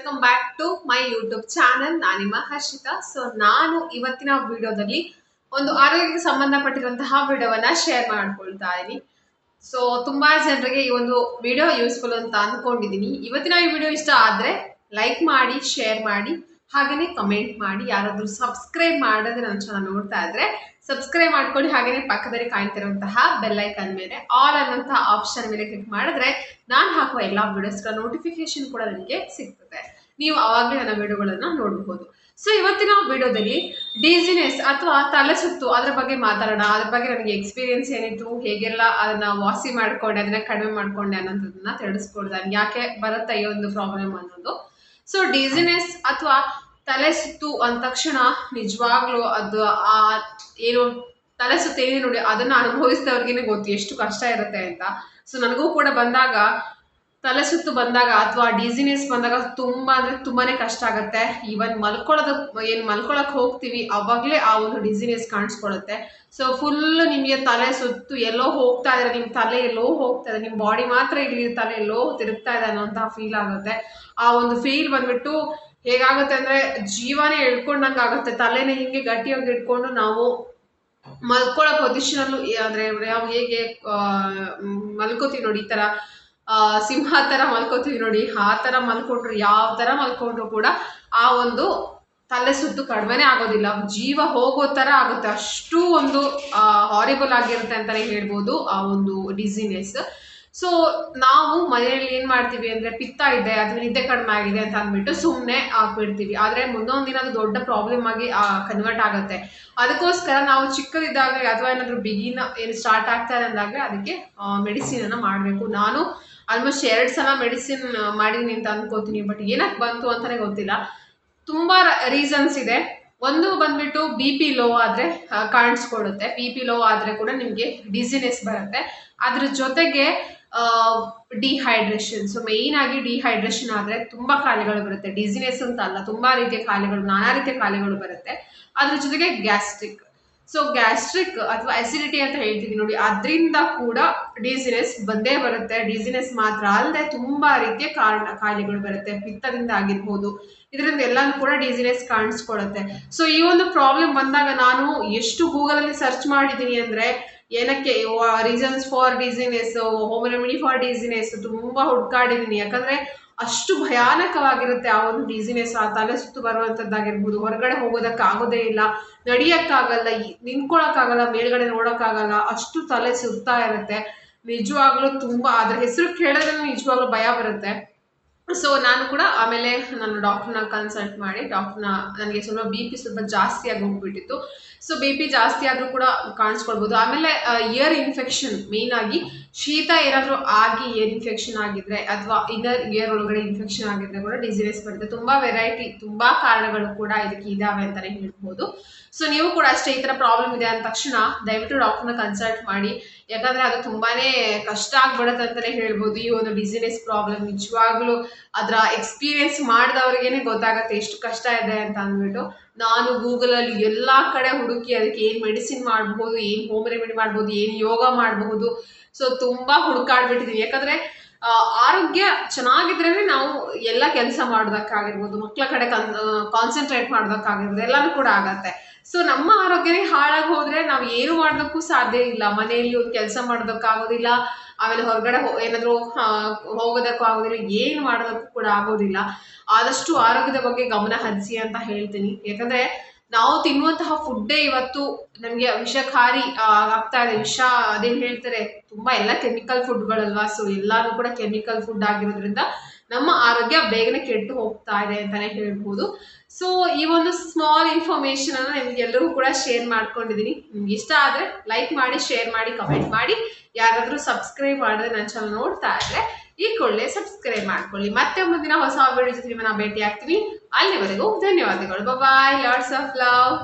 Welcome back to my YouTube channel ನಾನಿಮ್ಮ Harshita. So ನಾನು ಇವತ್ತಿನ ವಿಡಿಯೋದಲ್ಲಿ ಒಂದು ಆರೋಗ್ಯಕ್ಕೆ ಸಂಬಂಧಪಟ್ಟಿರುವಂತಹ ವಿಡಿಯೋವನ್ನ ಶೇರ್ ಮಾಡ್ಕೊಳ್ತಾ ಇದ್ದೀನಿ ಸೊ ತುಂಬಾ ಜನರಿಗೆ ಈ ಒಂದು ವಿಡಿಯೋ ಯೂಸ್ಫುಲ್ ಅಂತ ಅಂದ್ಕೊಂಡಿದ್ದೀನಿ ಇವತ್ತಿನ ಈ ವಿಡಿಯೋ ಇಷ್ಟ ಆದ್ರೆ ಲೈಕ್ ಮಾಡಿ ಶೇರ್ ಮಾಡಿ. ಹಾಗೆಯೇ ಕಮೆಂಟ್ ಮಾಡಿ, ಯಾರಾದರೂ ಸಬ್ಸ್ಕ್ರೈಬ್ ಮಾಡದೆ ನನ್ನ ಚಾನಲ್ ನೋಡ್ತಾ ಇದ್ರೆ ಸಬ್ಸ್ಕ್ರೈಬ್ ಮಾಡ್ಕೊಂಡು ಹಾಗೆಯೇ ಪಕ್ಕದಲ್ಲಿ ಕಾಣ್ತಿರುವಂತಹ ಬೆಲ್ಲೈಕನ್ ಮೇಲೆ ಆಲ್ ಅನ್ನೋಂತಹ ಆಪ್ಷನ್ ಮೇಲೆ ಕ್ಲಿಕ್ ಮಾಡಿದ್ರೆ, ನಾನು ಹಾಕುವ ಎಲ್ಲ ವಿಡಿಯೋಸ್ಗಳ ನೋಟಿಫಿಕೇಶನ್ ಕೂಡ ನನಗೆ ಸಿಗ್ತದೆ. ನೀವು ಅವಾಗಲೇ ನನ್ನ ವಿಡಿಯೋಗಳನ್ನು ನೋಡಬಹುದು ಸೊ ಇವತ್ತಿನ ವಿಡಿಯೋದಲ್ಲಿ ಡಿಸಿನೆಸ್ ಅಥವಾ ತಲೆ ಸುತ್ತು ಅದ್ರ ಬಗ್ಗೆ ಮಾತಾಡೋಣ. ಅದ್ರ ಬಗ್ಗೆ ನನಗೆ ಎಕ್ಸ್ಪೀರಿಯನ್ಸ್ ಏನಿತ್ತು, ಹೇಗೆಲ್ಲ ಅದನ್ನ ವಾಸಿ ಮಾಡ್ಕೊಂಡೆ, ಅದನ್ನ ಕಡಿಮೆ ಮಾಡ್ಕೊಂಡೆ ಅನ್ನೋದನ್ನ ತಿಳಿಸ್ಕೊಡ್ದೆ ಯಾಕೆ ಬರುತ್ತೆ ಈ ಒಂದು ಪ್ರಾಬ್ಲಮ್ ಅನ್ನೋದು. ಸೊ ಡಿಸಿನೆಸ್ ಅಥವಾ ತಲೆ ಸುತ್ತು ಅಂದ ತಕ್ಷಣ ನಿಜವಾಗ್ಲೂ ಅದು ಆ ಏನು ತಲೆ ಸುತ್ತೇನೆ ನೋಡಿ, ಅದನ್ನ ಅನುಭವಿಸಿದವ್ರಿಗೇನೆ ಗೊತ್ತು ಎಷ್ಟು ಕಷ್ಟ ಇರುತ್ತೆ ಅಂತ. ಸೊ ನನಗೂ ಕೂಡ ಬಂದಾಗ ತಲೆ ಸುತ್ತು ಬಂದಾಗ ಅಥವಾ ಡಿಸಿನೆಸ್ ಬಂದಾಗ ತುಂಬಾ ಅಂದ್ರೆ ತುಂಬಾನೇ ಕಷ್ಟ ಆಗುತ್ತೆ. ಈವನ್ ಮಲ್ಕೊಳ್ಳೋದು, ಏನು ಮಲ್ಕೊಳಕ್ ಹೋಗ್ತೀವಿ, ಅವಾಗಲೇ ಆ ಒಂದು ಡಿಸಿನೆಸ್ ಕಾಣಿಸ್ಕೊಳ್ಳುತ್ತೆ. ಸೊ ಫುಲ್ ನಿಮಗೆ ತಲೆ ಸುತ್ತು ಎಲ್ಲೋ ಹೋಗ್ತಾ ಇದ್ರೆ ನಿಮ್ಮ ತಲೆ ಎಲ್ಲೋ ಹೋಗ್ತಾ ಇದೆ ನಿಮ್ಮ ಬಾಡಿ ಮಾತ್ರ ಇಲ್ಲಿ ತಲೆ ಎಲ್ಲೋ ತಿರುಗ್ತಾ ಇದೆ ಅನ್ನೋಂತ ಫೀಲ್ ಆಗುತ್ತೆ. ಆ ಒಂದು ಫೀಲ್ ಬಂದ್ಬಿಟ್ಟು ಹೇಗಾಗುತ್ತೆ ಅಂದ್ರೆ ಜೀವನೇ ಎಳ್ಕೊಂಡಂಗೆ ಆಗುತ್ತೆ. ತಲೆನೇ ಹಿಂಗೆ ಗಟ್ಟಿಯಾಗಿ ಇಟ್ಕೊಂಡು ನಾವು ಮಲ್ಕೊಳ್ಳೋ ಪೊಸಿಷನಲ್ಲೂ ಅಂದ್ರೆ ನಾವು ಹೇಗೆ ಮಲ್ಕೋತೀವಿ ನೋಡಿ ಈ ಥರ ಸಿಂಹ ಥರ ಮಲ್ಕೋತೀವಿ ನೋಡಿ. ಆ ಥರ ಮಲ್ಕೊಂಡ್ರು ಯಾವ ಥರ ಮಲ್ಕೊಂಡ್ರು ಕೂಡ ಆ ಒಂದು ತಲೆ ಸುತ್ತು ಕಡಿಮೆನೇ ಆಗೋದಿಲ್ಲ. ಜೀವ ಹೋಗೋ ಥರ ಆಗುತ್ತೆ. ಅಷ್ಟು ಒಂದು ಹಾರಿಬಲ್ ಆಗಿರುತ್ತೆ ಅಂತಲೇ ಹೇಳ್ಬೋದು ಆ ಒಂದು ಡಿಸಿನೆಸ್ ಸೊ ನಾವು ಮನೆಯಲ್ಲಿ ಏನು ಮಾಡ್ತೀವಿ ಅಂದರೆ ಪಿತ್ತ ಇದೆ ಅಥವಾ ನಿದ್ದೆ ಕಡಿಮೆ ಆಗಿದೆ ಅಂತ ಅಂದ್ಬಿಟ್ಟು ಸುಮ್ಮನೆ ಬಿಡ್ತೀವಿ ಆದರೆ ಮುಂದೊಂದು ದಿನ ಅದು ದೊಡ್ಡ ಪ್ರಾಬ್ಲಮ್ ಆಗಿ ಕನ್ವರ್ಟ್ ಆಗುತ್ತೆ. ಅದಕ್ಕೋಸ್ಕರ ನಾವು ಚಿಕ್ಕದಿದ್ದಾಗ ಅಥವಾ ಏನಾದರೂ ಬಿಗಿನ ಏನು ಸ್ಟಾರ್ಟ್ ಆಗ್ತಾರೆ ಅಂದಾಗಲೇ ಅದಕ್ಕೆ ಮೆಡಿಸಿನನ್ನು ಮಾಡಬೇಕು. ನಾನು ಆಲ್ಮೋಸ್ಟ್ ಎರಡು ಸಲ ಮೆಡಿಸಿನ್ ಮಾಡಿದ್ದೀನಿ ಅಂತ ಅನ್ಕೋತೀನಿ. ಬಟ್ ಏನಕ್ಕೆ ಬಂತು ಅಂತಲೇ ಗೊತ್ತಿಲ್ಲ. ತುಂಬ ರೀಸನ್ಸ್ ಇದೆ. ಒಂದು ಬಂದ್ಬಿಟ್ಟು ಬಿ ಪಿ ಲೋ ಆದರೆ ಕಾಣಿಸ್ಕೊಳ್ಳುತ್ತೆ ಬಿ ಪಿ ಲೋ ಆದರೆ ಕೂಡ ನಿಮಗೆ ಡಿಸಿನೆಸ್ ಬರುತ್ತೆ. ಅದ್ರ ಜೊತೆಗೆ ಡಿಹೈಡ್ರೇಷನ್ ಸೊ ಮೇಯ್ನ್ ಆಗಿ ಡಿಹೈಡ್ರೇಷನ್ ಆದರೆ ತುಂಬ ಕಾಯಿಲೆಗಳು ಬರುತ್ತೆ. ಡಿಸಿನೆಸ್ ಅಂತ ಅಲ್ಲ, ತುಂಬ ರೀತಿಯ ಕಾಯಿಲೆಗಳು ನಾನಾ ರೀತಿಯ ಕಾಯಿಲೆಗಳು ಬರುತ್ತೆ. ಅದ್ರ ಜೊತೆಗೆ ಗ್ಯಾಸ್ಟ್ರಿಕ್ ಸೊ ಗ್ಯಾಸ್ಟ್ರಿಕ್ ಅಥವಾ ಅಸಿಡಿಟಿ ಅಂತ ಹೇಳ್ತೀವಿ ನೋಡಿ, ಅದರಿಂದ ಕೂಡ ಡಿಸಿನೆಸ್ ಬಂದೇ ಬರುತ್ತೆ. ಡಿಸಿನೆಸ್ ಮಾತ್ರ ಅಲ್ಲದೆ ತುಂಬ ರೀತಿಯ ಕಾರಣ ಕಾಯಿಲೆಗಳು ಬರುತ್ತೆ. ಪಿತ್ತದಿಂದ ಆಗಿರ್ಬೋದು, ಇದರಿಂದ ಎಲ್ಲಾನು ಕೂಡ ಡಿಸಿನೆಸ್ ಕಾಣಿಸ್ಕೊಳ್ಳುತ್ತೆ ಸೊ ಈ ಒಂದು ಪ್ರಾಬ್ಲಮ್ ಬಂದಾಗ ನಾನು ಎಷ್ಟು ಗೂಗಲಲ್ಲಿ ಸರ್ಚ್ ಮಾಡಿದ್ದೀನಿ ಅಂದರೆ ಏನಕ್ಕೆ? Reasons for dizziness home remedy for dizziness ತುಂಬ ಹುಡ್ಕಾಡಿದ್ದೀನಿ. ಯಾಕಂದರೆ ಅಷ್ಟು ಭಯಾನಕವಾಗಿರುತ್ತೆ ಆ ಒಂದು ಡಿಸಿನೆಸ್ ಆ ತಲೆ ಸುತ್ತು ಬರುವಂಥದ್ದಾಗಿರ್ಬೋದು ಹೊರಗಡೆ ಹೋಗೋದಕ್ಕೆ ಆಗೋದೇ ಇಲ್ಲ. ನಡೆಯೋಕ್ಕಾಗಲ್ಲ ನಿಂತ್ಕೊಳ್ಳೋಕ್ಕಾಗಲ್ಲ ಮೇಲ್ಗಡೆ ನೋಡೋಕ್ಕಾಗಲ್ಲ. ಅಷ್ಟು ತಲೆ ಸುತ್ತಾ ಇರುತ್ತೆ. ನಿಜವಾಗ್ಲೂ ತುಂಬ ಅದ್ರ ಹೆಸರು ಕೇಳಿದ್ರೆ ನಿಜವಾಗ್ಲೂ ಭಯ ಬರುತ್ತೆ. ಸೊ ನಾನು ಕೂಡ ಆಮೇಲೆ ನಾನು ಡಾಕ್ಟರ್ನ ಕನ್ಸಲ್ಟ್ ಮಾಡಿ ಡಾಕ್ಟರ್ನ ನನಗೆ ಸ್ವಲ್ಪ ಬಿ ಪಿ ಸ್ವಲ್ಪ ಜಾಸ್ತಿ ಆಗಿ ಹೋಗ್ಬಿಟ್ಟಿತ್ತು. ಸೊ ಬಿ ಪಿ ಜಾಸ್ತಿ ಆದರೂ ಕೂಡ ಕಾಣಿಸ್ಕೊಳ್ಬೋದು. ಆಮೇಲೆ ಇಯರ್ ಇನ್ಫೆಕ್ಷನ್ ಮೇಯ್ನಾಗಿ ಶೀತ ಏನಾದರೂ ಆಗಿ ಇಯರ್ ಇನ್ಫೆಕ್ಷನ್ ಆಗಿದ್ರೆ ಅಥವಾ ಇನ್ನರ್ ಇಯರ್ ಒಳಗಡೆ ಇನ್ಫೆಕ್ಷನ್ ಆಗಿದ್ರೆ ಕೂಡ ಡಿಸಿನೆಸ್ ಬರುತ್ತೆ. ತುಂಬ ವೆರೈಟಿ ತುಂಬ ಕಾರಣಗಳು ಕೂಡ ಇದಕ್ಕೆ ಇದಾವೆ ಅಂತಲೇ ಹೇಳ್ಬೋದು. ಸೊ ನೀವು ಕೂಡ ಅಷ್ಟೇ ಈ ಥರ ಪ್ರಾಬ್ಲಮ್ ಇದೆ ಅಂದ ತಕ್ಷಣ ದಯವಿಟ್ಟು ಡಾಕ್ಟರ್ನ ಕನ್ಸಲ್ಟ್ ಮಾಡಿ. ಯಾಕಂದರೆ ಅದು ತುಂಬಾ ಕಷ್ಟ ಆಗ್ಬಿಡುತ್ತೆ ಅಂತಲೇ ಹೇಳ್ಬೋದು. ಈ ಒಂದು ಡಿಸೀನೆಸ್ ಪ್ರಾಬ್ಲಮ್ ನಿಜವಾಗ್ಲೂ ಅದರ ಎಕ್ಸ್ಪೀರಿಯನ್ಸ್ ಮಾಡಿದವ್ರಿಗೇನೆ ಗೊತ್ತಾಗುತ್ತೆ ಎಷ್ಟು ಕಷ್ಟ ಇದೆ ಅಂತ ಅಂದ್ಬಿಟ್ಟು ನಾನು ಗೂಗಲಲ್ಲಿ ಎಲ್ಲ ಕಡೆ ಹುಡುಕಿ ಅದಕ್ಕೆ ಏನು ಮೆಡಿಸಿನ್ ಮಾಡಬಹುದು ಏನು ಹೋಮ್ ರೆಮಿಡಿ ಮಾಡ್ಬೋದು, ಏನು ಯೋಗ ಮಾಡಬಹುದು. ಸೊ ತುಂಬ ಹುಡುಕಾಡ್ಬಿಟ್ಟಿದ್ದೀನಿ ಯಾಕಂದರೆ ಆರೋಗ್ಯ ಚೆನ್ನಾಗಿದ್ರೇ ನಾವು ಎಲ್ಲ ಕೆಲಸ ಮಾಡೋದಕ್ಕಾಗಿರ್ಬೋದು ಮಕ್ಕಳ ಕಡೆ ಕನ್ ಕಾನ್ಸಂಟ್ರೇಟ್ ಮಾಡೋದಕ್ಕಾಗಿರ್ಬೋದು, ಎಲ್ಲನೂ ಕೂಡ ಆಗತ್ತೆ. ಸೊ ನಮ್ಮ ಆರೋಗ್ಯನೇ ಹಾಳಾಗಿ ಹೋದ್ರೆ ನಾವು ಏನು ಮಾಡೋದಕ್ಕೂ ಸಾಧ್ಯ ಇಲ್ಲ. ಮನೆಯಲ್ಲಿ ಒಂದು ಕೆಲಸ ಮಾಡೋದಕ್ಕಾಗೋದಿಲ್ಲ ಆಮೇಲೆ ಹೊರಗಡೆ ಏನಾದರೂ ಹೋಗೋದಕ್ಕೂ ಆಗೋದಿಲ್ಲ. ಏನು ಮಾಡೋದಕ್ಕೂ ಕೂಡ ಆಗೋದಿಲ್ಲ. ಆದಷ್ಟು ಆರೋಗ್ಯದ ಬಗ್ಗೆ ಗಮನ ಹರಿಸಿ ಅಂತ ಹೇಳ್ತೀನಿ. ಯಾಕಂದರೆ ನಾವು ತಿನ್ನುವಂತಹ ಫುಡ್ಡೇ ಇವತ್ತು ನಮಗೆ ವಿಷಕಾರಿ ಆಗ್ತಾ ಇದೆ. ವಿಷ ಅದೇನು ಹೇಳ್ತಾರೆ, ತುಂಬ ಎಲ್ಲ ಕೆಮಿಕಲ್ ಫುಡ್ಗಳಲ್ವಾ ಸೊ ಎಲ್ಲಾನು ಕೂಡ ಕೆಮಿಕಲ್ ಫುಡ್ ಆಗಿರೋದ್ರಿಂದ ನಮ್ಮ ಆರೋಗ್ಯ ಬೇಗನೆ ಕೆಟ್ಟು ಹೋಗ್ತಾ ಇದೆ ಅಂತಾನೆ ಹೇಳ್ಬೋದು. ಸೊ ಈ ಒಂದು ಸ್ಮಾಲ್ ಇನ್ಫಾರ್ಮೇಶನ್ ಅನ್ನು ನಿಮ್ಗೆ ಎಲ್ಲರೂ ಕೂಡ ಶೇರ್ ಮಾಡ್ಕೊಂಡಿದ್ದೀನಿ ನಿಮ್ಗೆ ಇಷ್ಟ ಆದರೆ ಲೈಕ್ ಮಾಡಿ ಶೇರ್ ಮಾಡಿ ಕಮೆಂಟ್ ಮಾಡಿ. ಯಾರಾದರೂ ಸಬ್ಸ್ಕ್ರೈಬ್ ಮಾಡಿದ್ರೆ ನನ್ನ ಚಾನಲ್ ನೋಡ್ತಾ ಇದ್ರೆ ಈ ಕೂಡಲೇ ಸಬ್ಸ್ಕ್ರೈಬ್ ಮಾಡ್ಕೊಳ್ಳಿ. ಮತ್ತೆ ಮುಂದಿನ ಹೊಸ ವಿಡಿಯೋ ಜೊತೆ ನಿಮ್ಮನ್ನ ಭೇಟಿ ಆಗ್ತೀನಿ ಅಲ್ಲಿವರೆಗೂ ಧನ್ಯವಾದಗಳು. ಬಾಯ್ ಲಾರ್ಡ್ಸ್ ಆಫ್ ಲವ್